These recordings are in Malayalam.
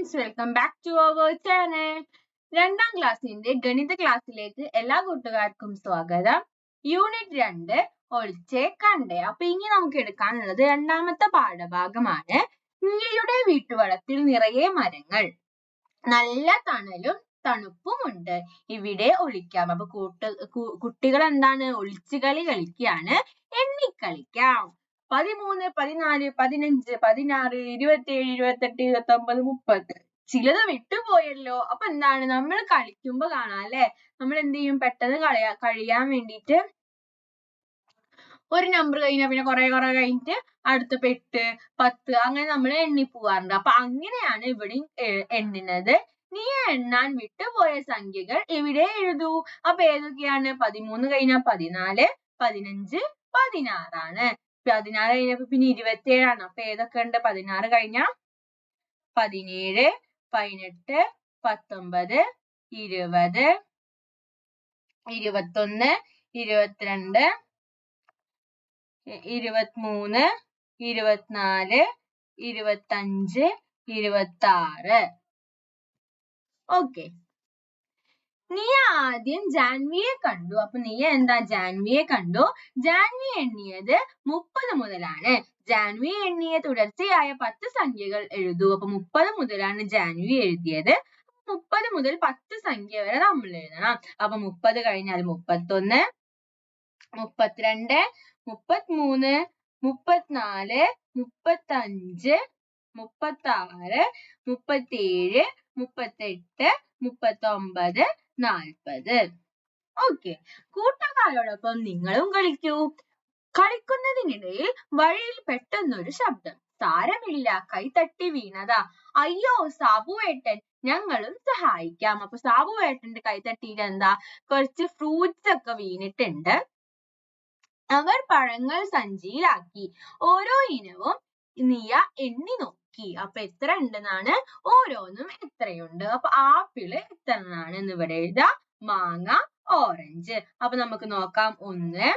Friends welcome back to our channel രണ്ടാം ക്ലാസ്സിന്റെ ഗണിത ക്ലാസ്സിലേക്ക് എല്ലാ കൂട്ടുകാർക്കും സ്വാഗതം. യൂണിറ്റ് രണ്ട് ഒളിച്ചേ കണ്ടേ. അപ്പൊ ഇനി നമുക്ക് എടുക്കാനുള്ളത് രണ്ടാമത്തെ പാഠഭാഗമാണ്. നീയുടെ വീട്ടുവളത്തിൽ നിറയെ മരങ്ങൾ നല്ല തണലും തണുപ്പുമുണ്ട്. ഇവിടെ ഒളിക്കാം. അപ്പൊ കൂട്ട് കുട്ടികൾ എന്താണ്? ഒളിച്ചു കളി കളിക്കുകയാണ്. എണ്ണിക്കളിക്കാം പതിമൂന്ന് പതിനാല് പതിനഞ്ച് പതിനാറ് ഇരുപത്തിയേഴ് ഇരുപത്തെട്ട് ഇരുപത്തി ഒമ്പത് മുപ്പത്. ചിലത് വിട്ടുപോയല്ലോ. അപ്പൊ എന്താണ്? നമ്മൾ കളിക്കുമ്പോ കാണാം അല്ലെ? നമ്മൾ എന്ത് ചെയ്യും? പെട്ടെന്ന് കളയാ കഴിയാൻ വേണ്ടിയിട്ട് ഒരു നമ്പർ കഴിഞ്ഞാൽ പിന്നെ കുറെ കുറെ കഴിഞ്ഞിട്ട് അടുത്ത പെട്ട് പത്ത് അങ്ങനെ നമ്മൾ എണ്ണി പോവാറുണ്ട്. അപ്പൊ അങ്ങനെയാണ് ഇവിടെയും എണ്ണുന്നത്. നീ എണ്ണാൻ വിട്ടുപോയ സംഖ്യകൾ ഇവിടെ എഴുതൂ. അപ്പൊ ഏതൊക്കെയാണ്? പതിമൂന്ന് കഴിഞ്ഞാൽ പതിനാല് പതിനഞ്ച് പതിനാറാണ്. പതിനാറ് കഴിഞ്ഞപ്പോ പിന്നെ ഇരുപത്തിയേഴാണ്. അപ്പൊ ഏതൊക്കെ ഉണ്ട്? പതിനാറ് കഴിഞ്ഞ പതിനേഴ് പതിനെട്ട് പത്തൊമ്പത് ഇരുപത് ഇരുപത്തൊന്ന് ഇരുപത്തിരണ്ട് ഇരുപത്തിമൂന്ന് ഇരുപത്തിനാല് ഇരുപത്തഞ്ച് ഇരുപത്താറ്. ഓക്കെ. നീ ആദ്യം ജാൻവിയെ കണ്ടു. അപ്പൊ നീ എന്താ ജാൻവിയെ കണ്ടു? ജാൻവി എണ്ണിയത് മുപ്പത് മുതലാണ്. ജാൻവി എണ്ണിയ തുടർച്ചയായ പത്ത് സംഖ്യകൾ എഴുതൂ. അപ്പൊ മുപ്പത് മുതലാണ് ജാൻവി എഴുതിയത്. മുപ്പത് മുതൽ പത്ത് സംഖ്യ വരെ നമ്മൾ എഴുതണം. അപ്പൊ മുപ്പത് കഴിഞ്ഞാൽ മുപ്പത്തൊന്ന് മുപ്പത്തിരണ്ട് മുപ്പത്തിമൂന്ന് മുപ്പത്തിനാല് മുപ്പത്തഞ്ച് മുപ്പത്താറ് മുപ്പത്തിയേഴ് മുപ്പത്തെട്ട് മുപ്പത്തൊമ്പത് നാൽപ്പത്. ഓക്കെ. കൂട്ടുകാരോടൊപ്പം നിങ്ങളും കളിക്കൂ. കളിക്കുന്നതിനിടയിൽ വഴിയിൽ പെട്ടെന്നൊരു ശബ്ദം. സാരമില്ല. കൈ തട്ടി വീണതാ. അയ്യോ സാബുവേട്ടൻ ഞങ്ങളും സഹായിക്കാം. അപ്പൊ സാബുവേട്ടന്റെ തട്ടിയിട്ട് എന്താ? കുറച്ച് ഫ്രൂട്ട്സ് ഒക്കെ വീണിട്ടുണ്ട്. അവർ പഴങ്ങൾ സഞ്ചിയിലാക്കി. ഓരോ ഇനവും നിയ എണ്ണി നോക്കി. അപ്പൊ എത്ര ഉണ്ടെന്നാണ്? ഓരോന്നും എത്രയുണ്ട്? അപ്പൊ ആപ്പിൾ എത്ര എണ്ണമാണ് എന്ന് ഇവിടെ എഴുതാം? മാങ്ങ ഓറഞ്ച്. അപ്പൊ നമുക്ക് നോക്കാം. ഒന്ന്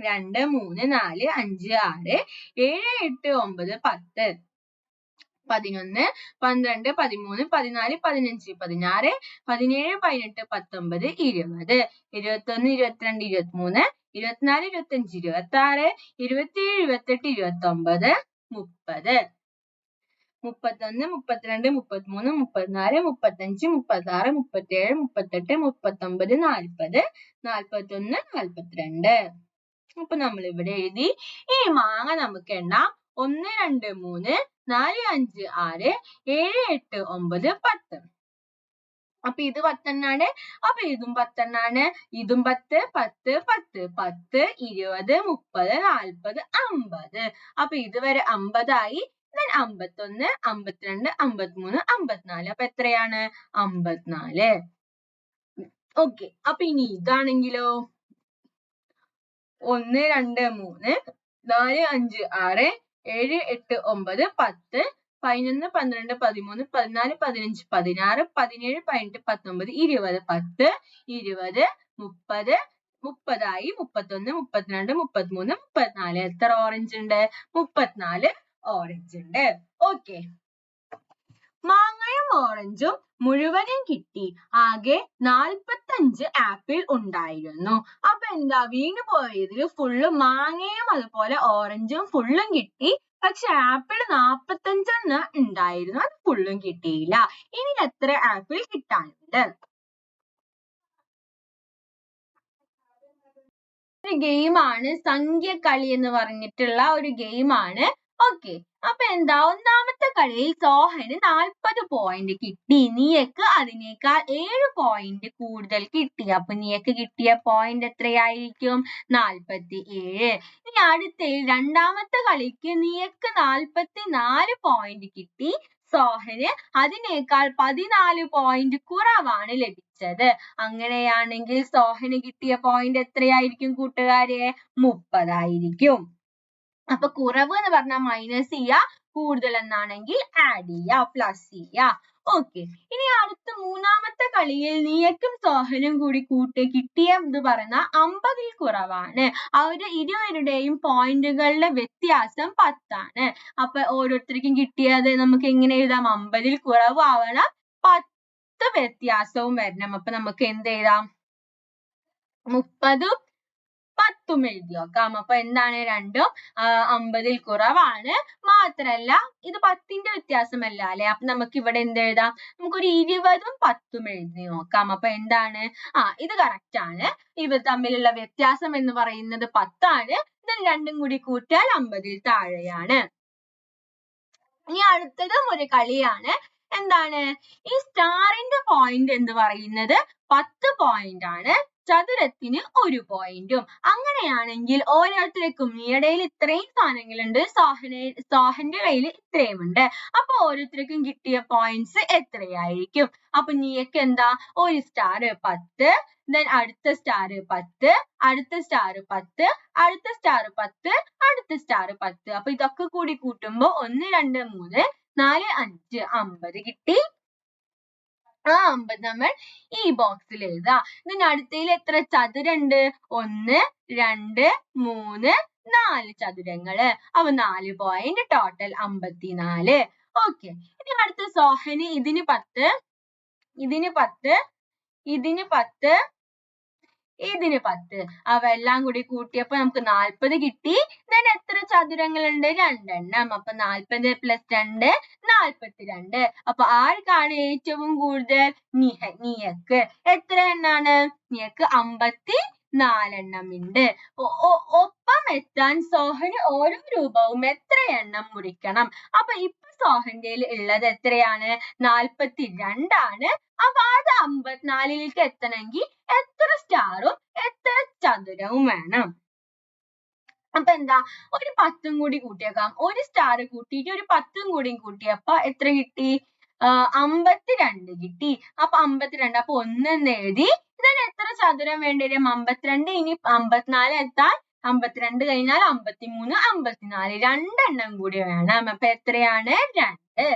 രണ്ട് മൂന്ന് നാല് അഞ്ച് ആറ് ഏഴ് എട്ട് ഒമ്പത് പത്ത്. പതിനൊന്ന് പന്ത്രണ്ട് പതിമൂന്ന് പതിനാല് പതിനഞ്ച് പതിനാറ് പതിനേഴ് പതിനെട്ട് പത്തൊമ്പത് ഇരുപത്. ഇരുപത്തൊന്ന് ഇരുപത്തിരണ്ട് ഇരുപത്തിമൂന്ന് ഇരുപത്തിനാല് ഇരുപത്തഞ്ച് ഇരുപത്തി ആറ് ഇരുപത്തിയേഴ് ഇരുപത്തെട്ട് ഇരുപത്തൊമ്പത്. മുപ്പത് മുപ്പത്തൊന്ന് മുപ്പത്തിരണ്ട് മുപ്പത്തിമൂന്ന് മുപ്പത്തിനാല് മുപ്പത്തഞ്ച് മുപ്പത്താറ് മുപ്പത്തിയേഴ് മുപ്പത്തെട്ട് മുപ്പത്തൊമ്പത് നാൽപ്പത് നാൽപ്പത്തൊന്ന് നാൽപ്പത്തിരണ്ട് അപ്പൊ നമ്മൾ ഇവിടെ എഴുതി. ഈ മാങ്ങ നമുക്ക് എണ്ണാം ഒന്ന് രണ്ട് മൂന്ന് നാല് അഞ്ച് ആറ് ഏഴ് എട്ട് ഒമ്പത് പത്ത്. അപ്പൊ ഇത് പത്തെണ്ണാണ്. അപ്പൊ ഇതും പത്തെണ്ണാണ്. ഇതും പത്ത് പത്ത് പത്ത് പത്ത് ഇരുപത് മുപ്പത് നാൽപ്പത് അമ്പത്. അപ്പൊ ഇതുവരെ അമ്പതായി. അമ്പത്തൊന്ന് അമ്പത്തിരണ്ട് അമ്പത്തിമൂന്ന് അമ്പത്തിനാല്. അപ്പൊ എത്രയാണ്? അമ്പത്തിനാല്. ഓക്കെ അപ്പൊ ഇനി ഇതാണെങ്കിലോ? ഒന്ന് രണ്ട് മൂന്ന് നാല് അഞ്ച് ആറ് ഏഴ് എട്ട് ഒമ്പത് പത്ത് പതിനൊന്ന് പന്ത്രണ്ട് പതിമൂന്ന് പതിനാല് പതിനഞ്ച് പതിനാറ് പതിനേഴ് പതിനെട്ട് പത്തൊമ്പത് ഇരുപത് പത്ത് ഇരുപത് മുപ്പത് മുപ്പതായി മുപ്പത്തൊന്ന് മുപ്പത്തിരണ്ട് മുപ്പത്തിമൂന്ന് മുപ്പത്തിനാല്. എത്ര ഓറഞ്ച് ഉണ്ട്? മുപ്പത്തിനാല് ഓറഞ്ച് ഉണ്ട്. ഓക്കെ മാങ്ങയും ഓറഞ്ചും മുഴുവനും കിട്ടി. ആകെ നാൽപ്പത്തഞ്ച് ആപ്പിൾ ഉണ്ടായിരുന്നു. അപ്പൊ എന്താ? വീണു പോയതിൽ ഫുള്ള് മാങ്ങയും അതുപോലെ ഓറഞ്ചും ഫുള്ളും കിട്ടി. പക്ഷെ ആപ്പിൾ നാപ്പത്തഞ്ചെണ്ണം ഉണ്ടായിരുന്നു. അത് ഫുള്ളും കിട്ടിയില്ല. ഇനി എത്ര ആപ്പിൾ കിട്ടാനുണ്ട്? ഒരു ഗെയിമാണ് സംഖ്യക്കളി എന്ന് പറഞ്ഞിട്ടുള്ള ഒരു ഗെയിമാണ് ഓക്കെ അപ്പൊ എന്താ? ഒന്നാമത്തെ കളിയിൽ സോഹന് നാൽപ്പത് പോയിന്റ് കിട്ടി. നീയക്ക് അതിനേക്കാൾ ഏഴ് പോയിന്റ് കൂടുതൽ കിട്ടി. അപ്പൊ നീയക്ക് കിട്ടിയ പോയിന്റ് എത്രയായിരിക്കും? നാൽപ്പത്തി ഏഴ് ഇനി അടുത്ത രണ്ടാമത്തെ കളിക്ക് നീയക്ക് നാൽപ്പത്തി നാല് പോയിന്റ് കിട്ടി. സോഹന് അതിനേക്കാൾ പതിനാല് പോയിന്റ് കുറവാണ് ലഭിച്ചത്. അങ്ങനെയാണെങ്കിൽ സോഹന് കിട്ടിയ പോയിന്റ് എത്രയായിരിക്കും കൂട്ടുകാരെ? മുപ്പതായിരിക്കും. അപ്പൊ കുറവ് എന്ന് പറഞ്ഞാൽ മൈനസ് ചെയ്യാ കൂടുതൽ എന്നാണെങ്കിൽ ആഡ് ചെയ്യാ പ്ലസ് ചെയ്യാ. ഓക്കെ ഇനി അടുത്ത മൂന്നാമത്തെ കളിയിൽ നീയക്കും സോഹനും കൂടി കൂട്ടി കിട്ടിയ എന്ന് പറയുന്ന അമ്പതിൽ കുറവാണ്. അവർ ഇരുവരുടെയും പോയിന്റുകളുടെ വ്യത്യാസം പത്താണ്. അപ്പൊ ഓരോരുത്തർക്കും കിട്ടിയത് നമുക്ക് എങ്ങനെ എഴുതാം? അമ്പതിൽ കുറവാവണം. പത്ത് വ്യത്യാസവും വരണം. അപ്പൊ നമുക്ക് എന്ത് എഴുതാം? മുപ്പതും പത്തും എഴുതി നോക്കാം അപ്പൊ എന്താണ് രണ്ടും? അമ്പതിൽ കുറവാണ്. മാത്രല്ല ഇത് പത്തിന്റെ വ്യത്യാസമല്ല അല്ലെ? അപ്പൊ നമുക്ക് ഇവിടെ എന്ത് എഴുതാം? നമുക്കൊരു ഇരുപതും പത്തും എഴുതി നോക്കാം. അപ്പൊ എന്താണ്? ആ ഇത് correct ആണ്. ഇവ തമ്മിലുള്ള വ്യത്യാസം എന്ന് പറയുന്നത് പത്താണ്. ഇത് രണ്ടും കൂടി കൂട്ടിയാൽ അമ്പതിൽ താഴെയാണ്. ഇനി അടുത്തതും ഒരു കളിയാണ്. എന്താണ്? ഈ സ്റ്റാറിന്റെ പോയിന്റ് എന്ന് പറയുന്നത്? പത്ത് പോയിന്റ് ആണ്. ചതുരത്തിന് ഒരു പോയിന്റും അങ്ങനെയാണെങ്കിൽ ഓരോരുത്തർക്കും ഇടയിൽ ഇത്രയും സാധനങ്ങളുണ്ട്. സോഹന സോഹന്റെ കയ്യിൽ ഇത്രയും ഉണ്ട്. അപ്പൊ ഓരോരുത്തർക്കും കിട്ടിയ പോയിന്റ്സ് എത്രയായിരിക്കും? അപ്പൊ നീയൊക്കെ എന്താ? ഒരു സ്റ്റാർ പത്ത് ദെൻ അടുത്ത സ്റ്റാർ പത്ത് അടുത്ത സ്റ്റാർ പത്ത് അടുത്ത സ്റ്റാർ പത്ത് അടുത്ത സ്റ്റാർ പത്ത്. അപ്പൊ ഇതൊക്കെ കൂടി കൂട്ടുമ്പോ ഒന്ന് രണ്ട് മൂന്ന് നാല് അഞ്ച് അമ്പത് കിട്ടി. ആ അമ്പത് നമ്മൾ ഈ ബോക്സിൽ എഴുതാ. ഇതിന് അടുത്തതിൽ എത്ര ചതുരണ്ട്? ഒന്ന് രണ്ട് മൂന്ന് നാല് ചതുരങ്ങൾ. അപ്പൊ നാല് പോയിന്റ് ടോട്ടൽ അമ്പത്തിനാല്. ഓക്കെ ഇനി അടുത്ത സോഹന് ഇതിന് പത്ത് ഇതിന് പത്ത് ഇതിന് പത്ത് ഇതിന് പത്ത്? അവ എല്ലാം കൂടി കൂട്ടിയപ്പോ നമുക്ക് നാൽപ്പത് കിട്ടി. then എത്ര ചതുരങ്ങളുണ്ട്? രണ്ടെണ്ണം. അപ്പൊ നാൽപ്പത് പ്ലസ് രണ്ട് നാൽപ്പത്തിരണ്ട് അപ്പൊ ആർക്കാണ് ഏറ്റവും കൂടുതൽ? നിഹ നിയക്ക് എത്ര എണ്ണാണ്? നിയക്ക് അമ്പത്തി നാലെണ്ണം ഉണ്ട് ഒ- എത്താൻ സോഹന് ഓരോ രൂപവും എത്ര എണ്ണം മുറിക്കണം? അപ്പൊ ഇപ്പൊ സോഹന്റെ ഉള്ളത് എത്രയാണ്? നാൽപ്പത്തി രണ്ടാണ് അപ്പൊ അത് അമ്പത്തിനാലിലേക്ക് എത്തണമെങ്കിൽ എത്ര സ്റ്റാറും എത്ര ചതുരവും വേണം? അപ്പൊ എന്താ? ഒരു പത്തും കൂടി കൂട്ടിയേക്കാം. ഒരു സ്റ്റാർ കൂട്ടിയിട്ട് ഒരു പത്തും കൂടി കൂട്ടിയപ്പോ എത്ര കിട്ടി? അമ്പത്തിരണ്ട് കിട്ടി. അപ്പൊ അമ്പത്തിരണ്ട് അപ്പൊ ഒന്ന് എഴുതി ഇതിന് എത്ര ചതുരം വേണ്ടി വരും? അമ്പത്തിരണ്ട് ഇനി അമ്പത്തിനാല് എത്താൻ അമ്പത്തിരണ്ട് കഴിഞ്ഞാൽ അമ്പത്തിമൂന്ന് അമ്പത്തിനാല്. രണ്ടെണ്ണം വേണം അപ്പൊ എത്രയാണ്? രണ്ട്.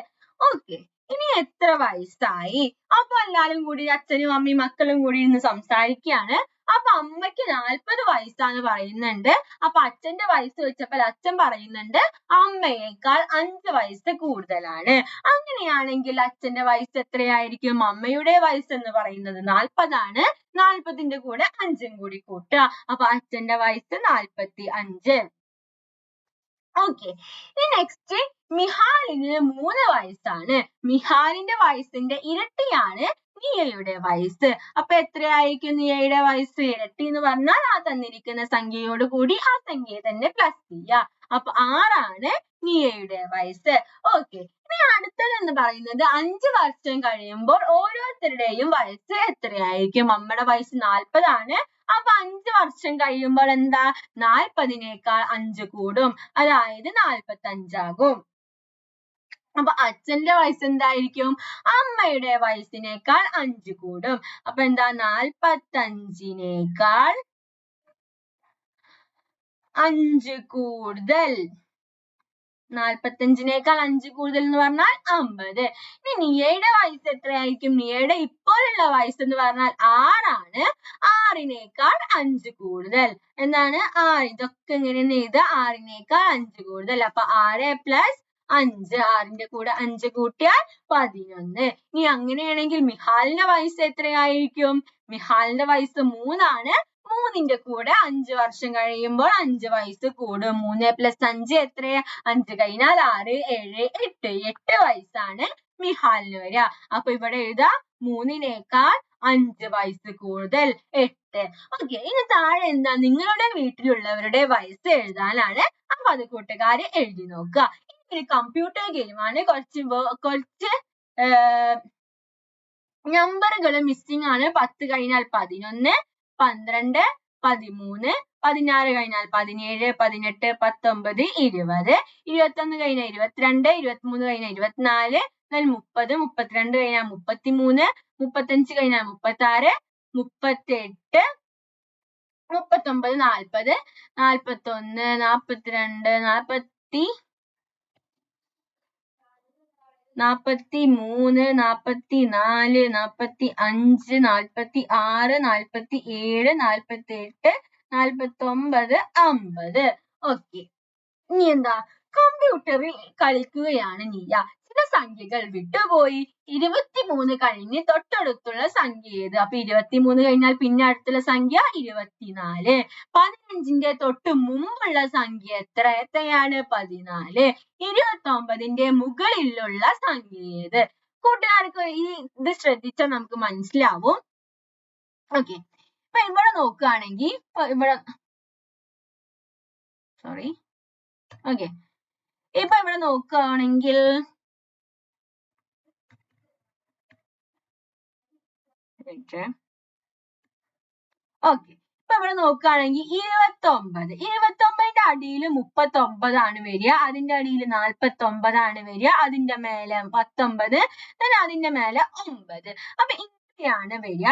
ഓക്കെ ഇനി എത്ര വയസ്സായി? അപ്പൊ എല്ലാരും കൂടി അച്ഛനും അമ്മയും മക്കളും കൂടി ഇരുന്ന് സംസാരിക്കുകയാണ്. അപ്പൊ അമ്മയ്ക്ക് നാൽപ്പത് വയസ്സാന്ന് പറയുന്നുണ്ട്. അപ്പൊ അച്ഛന്റെ വയസ്സ് വെച്ചപ്പോൾ അച്ഛൻ പറയുന്നുണ്ട് അമ്മയേക്കാൾ അഞ്ച് വയസ്സ് കൂടുതലാണ്. അങ്ങനെയാണെങ്കിൽ അച്ഛന്റെ വയസ്സ് എത്രയായിരിക്കും? അമ്മയുടെ വയസ്സ് എന്ന് പറയുന്നത് നാൽപ്പതാണ് നാൽപ്പതിന്റെ കൂടെ അഞ്ചും കൂടി കൂട്ടുക. അപ്പൊ അച്ഛന്റെ വയസ്സ് നാൽപ്പത്തി അഞ്ച്. ഓക്കെ ഇനി നെക്സ്റ്റ് മിഹാലിന് മൂന്ന് വയസ്സാണ്. മിഹാലിന്റെ വയസ്സിന്റെ ഇരട്ടിയാണ് നിയയുടെ വയസ്സ്. അപ്പൊ എത്രയായിരിക്കും നിയയുടെ വയസ്സ്? ഇരട്ടി എന്ന് പറഞ്ഞാൽ ആ തന്നിരിക്കുന്ന സംഖ്യയോട് കൂടി ആ സംഖ്യയെ തന്നെ പ്ലസ് ചെയ്യാ. അപ്പൊ ആറാണ് നിയയുടെ വയസ്സ്. ഓക്കെ ഇനി എന്ന് പറയുന്നത് അഞ്ച് വർഷം കഴിയുമ്പോൾ ഓരോരുത്തരുടെയും വയസ്സ് എത്രയായിരിക്കും? അമ്മയുടെ വയസ്സ് നാൽപ്പതാണ് അപ്പൊ അഞ്ച് വർഷം കഴിയുമ്പോൾ എന്താ? നാൽപ്പതിനേക്കാൾ അഞ്ച് കൂടും. അതായത് നാൽപ്പത്തി അപ്പൊ അച്ഛന്റെ വയസ്സ് എന്തായിരിക്കും? അമ്മയുടെ വയസ്സിനേക്കാൾ അഞ്ച് കൂടും. അപ്പൊ എന്താ? നാൽപ്പത്തഞ്ചിനേക്കാൾ അഞ്ച് കൂടുതൽ. നാൽപ്പത്തഞ്ചിനേക്കാൾ അഞ്ച് കൂടുതൽ എന്ന് പറഞ്ഞാൽ അമ്പത്. ഇനി നിയയുടെ വയസ്സ് എത്രയായിരിക്കും? നിയയുടെ ഇപ്പോഴുള്ള വയസ്സ് എന്ന് പറഞ്ഞാൽ ആറാണ്. ആറിനേക്കാൾ അഞ്ച് കൂടുതൽ. എന്താണ്? ആറ് ഇതൊക്കെ ഇങ്ങനെ എഴുതുക? ആറിനേക്കാൾ അഞ്ച് കൂടുതൽ. അപ്പൊ ആറ് പ്ലസ് അഞ്ച്. ആറിന്റെ കൂടെ അഞ്ച് കൂട്ടിയാൽ പതിനൊന്ന്. ഇനി അങ്ങനെയാണെങ്കിൽ മിഹാലിന്റെ വയസ്സ് എത്രയായിരിക്കും? മിഹാലിന്റെ വയസ്സ് മൂന്നാണ്. മൂന്നിന്റെ കൂടെ അഞ്ച് വർഷം കഴിയുമ്പോൾ അഞ്ച് വയസ്സ് കൂടും. മൂന്ന് പ്ലസ് അഞ്ച് എത്രയാ? അഞ്ച് കഴിഞ്ഞാൽ ആറ് ഏഴ് എട്ട്. എട്ട് വയസ്സാണ് മിഹാലിന് വരിക. അപ്പൊ ഇവിടെ എഴുതാ മൂന്നിനേക്കാൾ അഞ്ച് വയസ്സ് കൂടുതൽ എട്ട്. ഓക്കെ ഇനി താഴെ എന്താ? നിങ്ങളുടെ വീട്ടിലുള്ളവരുടെ വയസ്സ് എഴുതാനാണ്. അപ്പൊ അത് കൂട്ടുകാര് എഴുതി നോക്കുക. ഇനി കമ്പ്യൂട്ടർ ഗെയിമാണ് കുറച്ച് കുറച്ച് നമ്പറുകൾ മിസ്സിംഗ് ആണ്. പത്ത് കഴിഞ്ഞാൽ പതിനൊന്ന് പന്ത്രണ്ട് പതിമൂന്ന് പതിനാറ് കഴിഞ്ഞാൽ പതിനേഴ് പതിനെട്ട് പത്തൊമ്പത് ഇരുപത്. ഇരുപത്തൊന്ന് കഴിഞ്ഞാൽ ഇരുപത്തിരണ്ട് ഇരുപത്തിമൂന്ന് കഴിഞ്ഞാൽ ഇരുപത്തിനാല് എന്നാൽ മുപ്പത് മുപ്പത്തിരണ്ട് കഴിഞ്ഞാൽ മുപ്പത്തിമൂന്ന് മുപ്പത്തഞ്ച് കഴിഞ്ഞാൽ മുപ്പത്താറ് മുപ്പത്തെട്ട് മുപ്പത്തൊമ്പത് നാൽപ്പത് നാൽപ്പത്തൊന്ന് നാൽപ്പത്തിരണ്ട് നാൽപ്പത്തി നാപ്പത്തി മൂന്ന് നാപ്പത്തി നാല് നാപ്പത്തി അഞ്ച് നാൽപ്പത്തി ആറ് നാൽപ്പത്തി ഏഴ് നാൽപ്പത്തി എട്ട് നാൽപ്പത്തി ഒമ്പത് അമ്പത്. ഓക്കെ ഇനി എന്താ? കമ്പ്യൂട്ടറിൽ കളിക്കുകയാണ് നീയ ചില സംഖ്യകൾ വിട്ടുപോയി. ഇരുപത്തിമൂന്ന് കഴിഞ്ഞ് തൊട്ടടുത്തുള്ള സംഖ്യ ഏത്? അപ്പൊ ഇരുപത്തിമൂന്ന് കഴിഞ്ഞാൽ പിന്നെ അടുത്തുള്ള സംഖ്യ ഇരുപത്തിനാല്. പതിനഞ്ചിന്റെ തൊട്ട് മുമ്പുള്ള സംഖ്യ എത്ര? എത്രയാണ്? പതിനാല്. ഇരുപത്തൊമ്പതിന്റെ മുകളിലുള്ള സംഖ്യ ഏത്? കൂട്ടുകാർക്ക് ഈ ഇത് ശ്രദ്ധിച്ചാൽ നമുക്ക് മനസ്സിലാവും. ഓക്കെ. ഇപ്പൊ ഇവിടെ നോക്കുകയാണെങ്കിൽ ഇവിടെ സോറി ഓക്കെ. ഇപ്പൊ ഇവിടെ നോക്കുകയാണെങ്കിൽ ഓക്കെ ഇപ്പൊ ഇവിടെ നോക്കുകയാണെങ്കിൽ ഇരുപത്തി ഒമ്പത് ഇരുപത്തി ഒമ്പതിന്റെ അടിയിൽ മുപ്പത്തി ഒമ്പതാണ് വരിക. അതിന്റെ അടിയിൽ നാൽപ്പത്തൊമ്പതാണ് വരിക. അതിന്റെ മേലെ പത്തൊമ്പത്. അതിന്റെ മേലെ ഒമ്പത്. അപ്പൊ ഇങ്ങനെയാണ് വരിക.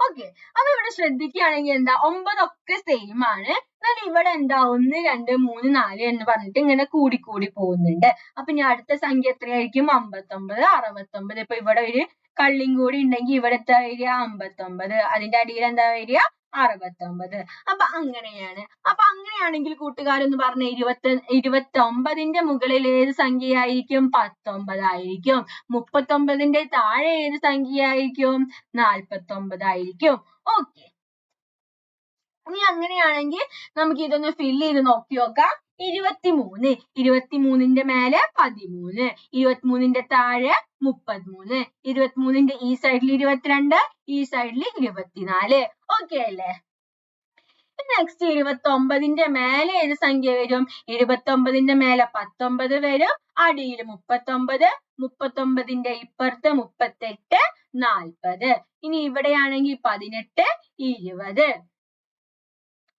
ഓക്കെ അപ്പൊ ഇവിടെ ശ്രദ്ധിക്കുകയാണെങ്കിൽ എന്താ ഒമ്പതൊക്കെ സെയിം ആണ്. എന്നാൽ ഇവിടെ എന്താ ഒന്ന് രണ്ട് മൂന്ന് നാല് എന്ന് പറഞ്ഞിട്ട് ഇങ്ങനെ കൂടി കൂടി പോകുന്നുണ്ട്. അപ്പൊ ഇനി അടുത്ത സംഖ്യ എത്രയായിരിക്കും? അമ്പത്തൊമ്പത് അറുപത്തൊമ്പത്. ഇപ്പൊ ഇവിടെ ഒരു കള്ളിയും കൂടി ഉണ്ടെങ്കിൽ ഇവിടെ എത്ര വരിക? അമ്പത്തൊമ്പത്. അതിന്റെ അടിയിൽ എന്താ വരിക? അറുപത്തൊമ്പത്. അപ്പൊ അങ്ങനെയാണ്. അപ്പൊ അങ്ങനെയാണെങ്കിൽ കൂട്ടുകാരെന്ന് പറഞ്ഞ ഇരുപത്തി ഇരുപത്തൊമ്പതിന്റെ മുകളിൽ ഏത് സംഖ്യയായിരിക്കും? പത്തൊമ്പതായിരിക്കും. മുപ്പത്തൊമ്പതിന്റെ താഴെ ഏത് സംഖ്യയായിരിക്കും? നാൽപ്പത്തൊമ്പതായിരിക്കും. ഓക്കെ ഇനി അങ്ങനെയാണെങ്കിൽ നമുക്ക് ഇതൊന്ന് ഫില്ല് ചെയ്ത് നോക്കി നോക്കാം. ഇരുപത്തിമൂന്ന്. ഇരുപത്തിമൂന്നിന്റെ മേലെ പതിമൂന്ന്. ഇരുപത്തിമൂന്നിന്റെ താഴെ മുപ്പത്തിമൂന്ന്. ഇരുപത്തിമൂന്നിന്റെ ഈ സൈഡിൽ ഇരുപത്തിരണ്ട് ഈ സൈഡിൽ ഇരുപത്തിനാല്. ഓക്കെ അല്ലേ? നെക്സ്റ്റ് ഇരുപത്തി ഒമ്പതിന്റെ മേലെ ഏത് സംഖ്യ വരും? ഇരുപത്തി ഒമ്പതിന്റെ മേലെ പത്തൊമ്പത് വരും. അടിയിൽ മുപ്പത്തൊമ്പത് മുപ്പത്തൊമ്പതിന്റെ ഇപ്പുറത്ത് മുപ്പത്തെട്ട് നാൽപ്പത്. ഇനി ഇവിടെയാണെങ്കിൽ പതിനെട്ട് ഇരുപത്.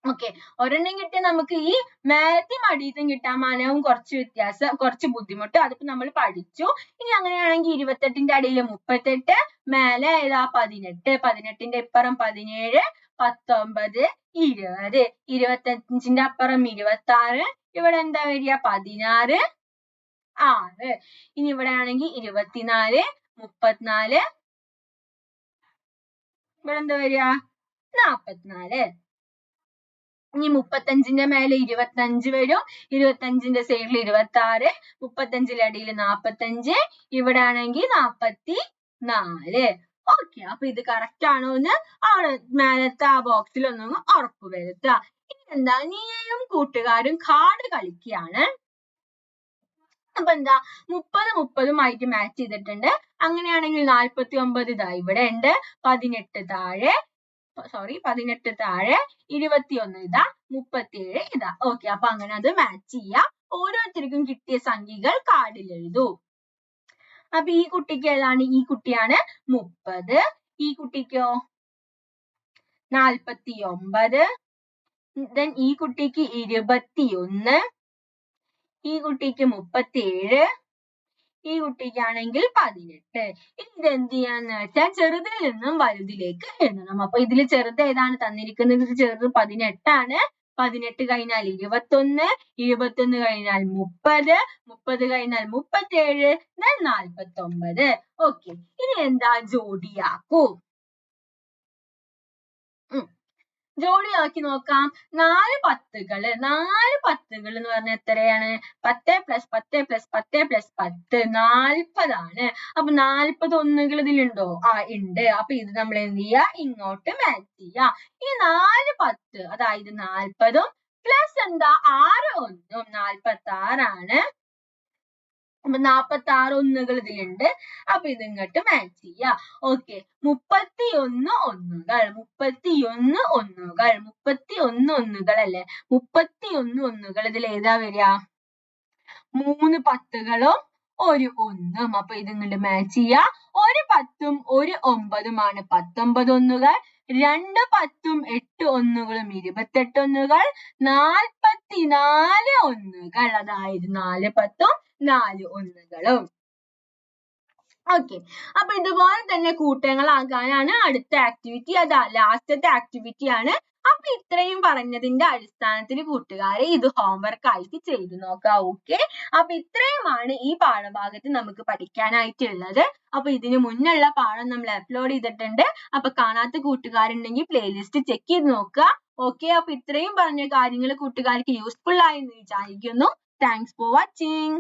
ഓക്കെ ഒരെണ്ണം കിട്ടിയ നമുക്ക് ഈ മേലത്തെയും അടിയത്തും കിട്ടാൻ മനവും കുറച്ച് വ്യത്യാസം കുറച്ച് ബുദ്ധിമുട്ട്. അതിപ്പോ നമ്മൾ പഠിച്ചു. ഇനി അങ്ങനെയാണെങ്കിൽ ഇരുപത്തെട്ടിന്റെ അടിയിൽ മുപ്പത്തെട്ട് മേലെ ഏതാ പതിനെട്ട് പതിനെട്ടിന്റെ ഇപ്പുറം പതിനേഴ് പത്തൊമ്പത് ഇരുപത്. ഇരുപത്തഞ്ചിന്റെ അപ്പുറം ഇരുപത്തി ആറ് ഇവിടെ എന്താ വരിക? പതിനാറ്. ആറ്. ഇനി ഇവിടെ ആണെങ്കിൽ ഇരുപത്തിനാല് മുപ്പത്തിനാല്. ഇവിടെ എന്താ വരിക? നാപ്പത്തിനാല്. ഇനി മുപ്പത്തഞ്ചിന്റെ മേലെ ഇരുപത്തഞ്ച് വരും. ഇരുപത്തഞ്ചിന്റെ സൈഡിൽ ഇരുപത്തി ആറ് മുപ്പത്തഞ്ചിന്റെ അടിയിൽ നാപ്പത്തഞ്ച് ഇവിടെ ആണെങ്കിൽ നാപ്പത്തി നാല് ഓക്കെ അപ്പൊ ഇത് കറക്റ്റ് ആണോ എന്ന് അവിടെ മേലത്തെ ആ ബോക്സിൽ ഒന്ന് ഉറപ്പ് വരുത്തുക. ഇനി എന്താ നീയും കൂട്ടുകാരും കാർഡ് കളിക്കുകയാണ്. അപ്പൊ എന്താ? മുപ്പത് മുപ്പതുമായിട്ട് മാച്ച് ചെയ്തിട്ടുണ്ട്. അങ്ങനെയാണെങ്കിൽ നാൽപ്പത്തി ഒമ്പത് ഇതാ ഇവിടെ ഉണ്ട്. പതിനെട്ട് താഴെ സോറി പതിനെട്ട് താഴെ ഇരുപത്തിയൊന്ന് ഇതാ മുപ്പത്തിയേഴ് ഇതാ. ഓക്കെ അപ്പൊ അങ്ങനെ അത് മാച്ച് ചെയ്യാം. ഓരോരുത്തർക്കും കിട്ടിയ സംഖ്യകൾ കാർഡിൽ എഴുതൂ. അപ്പൊ ഈ കുട്ടിക്ക് ഏതാണ്? ഈ കുട്ടിയാണ് മുപ്പത്. ഈ കുട്ടിക്കോ? നാൽപ്പത്തി ഒമ്പത് ദെൻ ഈ കുട്ടിക്ക് ഇരുപത്തിയൊന്ന്. ഈ കുട്ടിക്ക് മുപ്പത്തിയേഴ്. ഈ കുട്ടിക്കാണെങ്കിൽ പതിനെട്ട്. ഇത് എന്ത് ചെയ്യാന്ന് വെച്ചാൽ ചെറുതിൽ നിന്നും വലുതിലേക്ക് എഴുതണം അപ്പൊ ഇതിൽ ചെറുത് ഏതാണ് തന്നിരിക്കുന്നത്? ചെറുത് പതിനെട്ടാണ്. പതിനെട്ട് കഴിഞ്ഞാൽ ഇരുപത്തൊന്ന് ഇരുപത്തൊന്ന് കഴിഞ്ഞാൽ മുപ്പത് മുപ്പത് കഴിഞ്ഞാൽ മുപ്പത്തേഴ് then നാൽപ്പത്തൊമ്പത്. ഓക്കെ. ഇനി എന്താ ജോഡിയാക്കൂ? ജോഡിയാക്കി നോക്കാം. നാല് പത്തുകൾ. നാല് പത്തുകൾ എന്ന് പറഞ്ഞാൽ എത്രയാണ്? പത്ത് പ്ലസ് പത്ത് പ്ലസ് പത്ത് പ്ലസ് പത്ത് നാൽപ്പതാണ്. അപ്പൊ നാൽപ്പത് ഒന്നുകൾ ഇതിലുണ്ടോ? ആ ഉണ്ട്. അപ്പൊ ഇത് നമ്മൾ എന്ത് ചെയ്യാ? ഇങ്ങോട്ട് മാച്ച് ചെയ്യാ. ഈ നാല് പത്ത് അതായത് നാൽപ്പതും പ്ലസ് എന്താ? ആറ് ഒന്നും നാൽപ്പത്തി ആറാണ് അപ്പൊ നാപ്പത്തി ആറ് ഒന്നുകൾ ഇതിലുണ്ട്. അപ്പൊ ഇത് ഇങ്ങോട്ട് മാച്ച് ചെയ്യാ. ഓക്കെ മുപ്പത്തി ഒന്ന് ഒന്നുകൾ. മുപ്പത്തി ഒന്ന് ഒന്നുകൾ. മുപ്പത്തി ഒന്ന് ഒന്നുകൾ അല്ലെ? മുപ്പത്തി ഒന്ന് ഒന്നുകൾ ഇതിൽ ഏതാ വരിക? മൂന്ന് പത്തുകളും ഒരു ഒന്നും. അപ്പൊ ഇത് ഇങ്ങോട്ട് മാച്ച് ചെയ്യാ. ഒരു പത്തും ഒരു ഒമ്പതുമാണ്. പത്തൊമ്പത് ഒന്നുകൾ. രണ്ട് പത്തും എട്ട് ഒന്നുകളും ഇരുപത്തെട്ട് ഒന്നുകൾ നാൽപ്പത്തിനാല് ഒന്നുകൾ. അതായത് നാല് പത്തും നാല് ഒന്നുകളും. ഓക്കെ അപ്പൊ ഇതുപോലെ തന്നെ കൂട്ടങ്ങളാകാനാണ് അടുത്ത ആക്ടിവിറ്റി അതാ ലാസ്റ്റത്തെ ആക്ടിവിറ്റി ആണ് അപ്പൊ ഇത്രയും പറഞ്ഞതിന്റെ അടിസ്ഥാനത്തിൽ കൂട്ടുകാരെ ഇത് homework ആയിട്ട് ചെയ്തു നോക്കുക okay? അപ്പൊ ഇത്രയുമാണ് ഈ പാഠഭാഗത്ത് നമുക്ക് പഠിക്കാനായിട്ടുള്ളത്. അപ്പൊ ഇതിന് മുന്നുള്ള പാഠം നമ്മൾ അപ്ലോഡ് ചെയ്തിട്ടുണ്ട്. അപ്പൊ കാണാത്ത കൂട്ടുകാരുണ്ടെങ്കിൽ playlist ചെക്ക് ചെയ്ത് നോക്കുക okay? അപ്പൊ ഇത്രയും പറഞ്ഞ കാര്യങ്ങൾ കൂട്ടുകാർക്ക് യൂസ്ഫുൾ ആയി എന്ന് വിചാരിക്കുന്നു. Thanks for watching.